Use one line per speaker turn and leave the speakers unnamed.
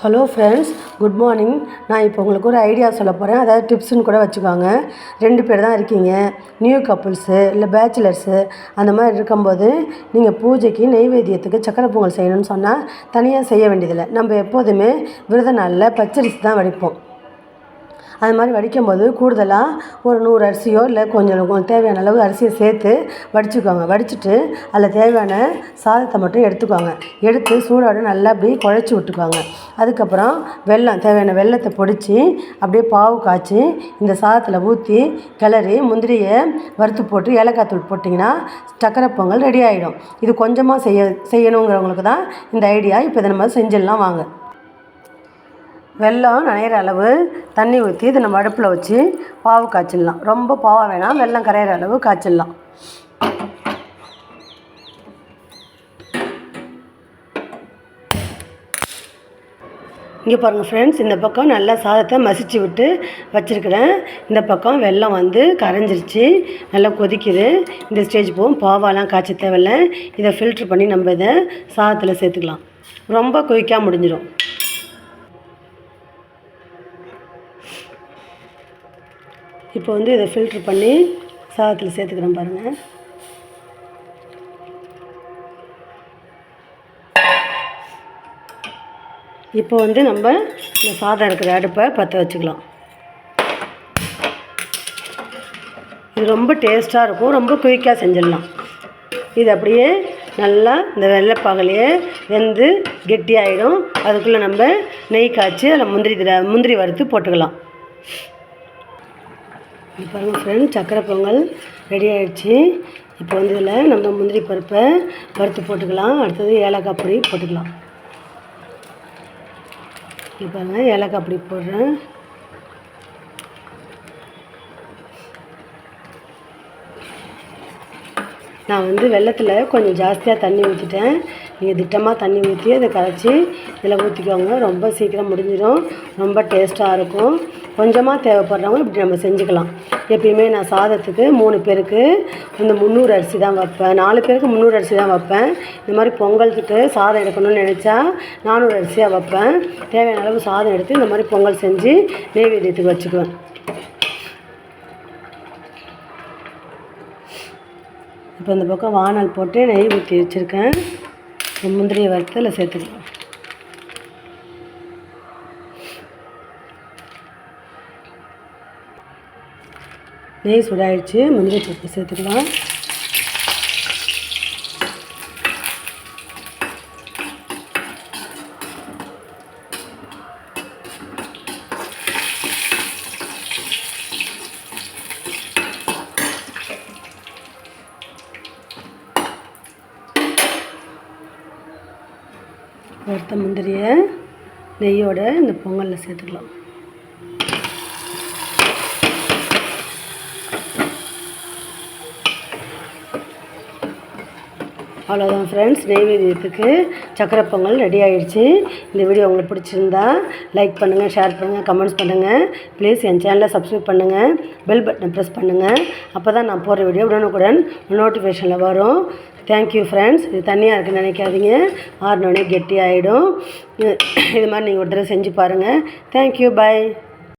Hello friends good morning நான் இப்போ உங்களுக்கு ஒரு ஐடியா சொல்ல போகிறேன் அதாவது டிப்ஸ்னு கூட வச்சுக்கோங்க. ரெண்டு பேர் தான் இருக்கீங்க. நியூ கப்புள்ஸு இல்லை பேச்சுலர்ஸு அந்த மாதிரி இருக்கும்போது நீங்கள் பூஜைக்கு நெய்வேத்தியத்துக்கு சக்கரை பொங்கல் செய்யணும்னு சொன்னால் தனியாக செய்ய வேண்டியதில்லை. நம்ம எப்போதுமே விரத நாளில் பச்சரிசி தான் வடிப்போம். அது மாதிரி வடிக்கும்போது கூடுதலாக ஒரு நூறு அரிசியோ இல்லை கொஞ்சம் தேவையான அளவு அரிசியை சேர்த்து வடிச்சுக்கோங்க. வடிச்சிட்டு அதில் தேவையான சாதத்தை மட்டும் எடுத்துக்கோங்க. எடுத்து சூடோடு நல்லா அப்படி குழச்சி விட்டுக்கோங்க. அதுக்கப்புறம் வெல்லம் தேவையான வெல்லத்தை பொடித்து அப்படியே பாவு காய்ச்சி இந்த சாதத்தில் ஊற்றி கிளறி முந்திரியை வறுத்து போட்டு ஏலக்காய் தூள் போட்டிங்கன்னா சக்கரை பொங்கல் ரெடி ஆகிடும் இது கொஞ்சமாக செய்ய செய்யணுங்கிறவங்களுக்கு தான் இந்த ஐடியா. இப்போ இதை நம்ம செஞ்சிடலாம் வாங்க. வெல்லம் நனையிற அளவு தண்ணி ஊற்றி இதை நம்ம அடுப்பில் வச்சு பாவு காய்ச்சிடலாம். ரொம்ப பாவாக வேணாம் வெல்லம் கரையிற அளவு காய்ச்சிடலாம். இங்கே பாருங்கள் ஃப்ரெண்ட்ஸ் இந்த பக்கம் நல்லா சாதத்தை மசிச்சு விட்டு வச்சுருக்கிறேன். இந்த பக்கம் வெள்ளம் வந்து கரைஞ்சிருச்சு. நல்லா கொதிக்குது. இந்த ஸ்டேஜ் போகும் பாவாலாம் காய்ச்ச தேவையில்ல. இதை ஃபில்ட்ரு பண்ணி நம்ம இதை சாதத்தில் சேர்த்துக்கலாம். ரொம்ப குயிக்காக முடிஞ்சிடும் இப்போ வந்து இதை ஃபில்ட்ரு பண்ணி சாதத்தில் சேர்த்துக்கிறேன் பாருங்கள் இப்போ வந்து நம்ம இந்த சாதம் இருக்கிற அடுப்பை பற்ற வச்சுக்கலாம். இது ரொம்ப டேஸ்ட்டாக இருக்கும். ரொம்ப குயிக்காக செஞ்சிடலாம். இது அப்படியே நல்லா இந்த வெள்ளைப்பாகலையே வெந்து கெட்டியாகிடும் அதுக்குள்ளே நம்ம நெய் காய்ச்சி அதில் முந்திரி திரை முந்திரி வறுத்து போட்டுக்கலாம். இப்போ பாருங்கள் ஃப்ரெண்ட் சக்கரை பொங்கல் ரெடி ஆகிடுச்சு இப்போ வந்து இதில் நம்ம முந்திரி பருப்பை வறுத்து போட்டுக்கலாம். அடுத்தது ஏலக்காய் பொடி போட்டுக்கலாம். இப்போ பாருங்கள் ஏலக்காய் பொடி போடுறேன். நான் வந்து வெள்ளத்தில் கொஞ்சம் ஜாஸ்தியாக தண்ணி ஊற்றிட்டேன் நீங்கள் திட்டமாக தண்ணி ஊற்றி அதை கரைச்சி இதில் ஊற்றிக்கோங்க ரொம்ப சீக்கிரம் முடிஞ்சிடும். ரொம்ப டேஸ்ட்டாக இருக்கும். கொஞ்சமாக தேவைப்படுறவங்க இப்படி நம்ம செஞ்சுக்கலாம். எப்பயுமே நான் சாதத்துக்கு மூணு பேருக்கு இந்த முந்நூறு அரிசி தான் வைப்பேன். நாலு பேருக்கு முந்நூறு அரிசி தான் வைப்பேன். இந்த மாதிரி பொங்கலுக்கு சாதம் எடுக்கணும்னு நினச்சா நானூறு அரிசியாக வைப்பேன். தேவையான அளவு சாதம் எடுத்து இந்த மாதிரி பொங்கல் செஞ்சு நெய்வேத்தியத்துக்கு வச்சுக்குவேன். இப்போ இந்த பக்கம் வானல் போட்டு நெய் ஊற்றி வச்சுருக்கேன். முந்திரியை வறுத்து அதில் சேர்த்துக்கலாம் நெய் சுடாயிடுச்சு முந்திரி பருப்பு சேர்த்துக்கலாம். வறுத்த முந்திரியை நெய்யோட இந்த பொங்கலில் சேர்த்துக்கலாம். அவ்வளோதான் ஃப்ரெண்ட்ஸ் நெய்வேத்தியத்துக்கு சக்கரை பொங்கல் ரெடி ஆகிடுச்சு இந்த வீடியோ உங்களுக்கு பிடிச்சிருந்தா லைக் பண்ணுங்கள் ஷேர் பண்ணுங்கள் கமெண்ட்ஸ் பண்ணுங்கள் ப்ளீஸ் என் சேனலை சப்ஸ்கிரைப் பண்ணுங்கள் பெல் பட்டனை ப்ரெஸ் பண்ணுங்கள் அப்போ தான் நான் போகிற வீடியோ உடனுக்குடன் நோட்டிஃபிகேஷனில் வரும். தேங்க்யூ ஃப்ரெண்ட்ஸ் இது தனியாக இருக்குன்னு நினைக்காதீங்க. ஆறுனோடனே கெட்டி ஆகிடும் இது மாதிரி நீங்கள் ஒரு தடவை செஞ்சு பாருங்கள் தேங்க்யூ பாய்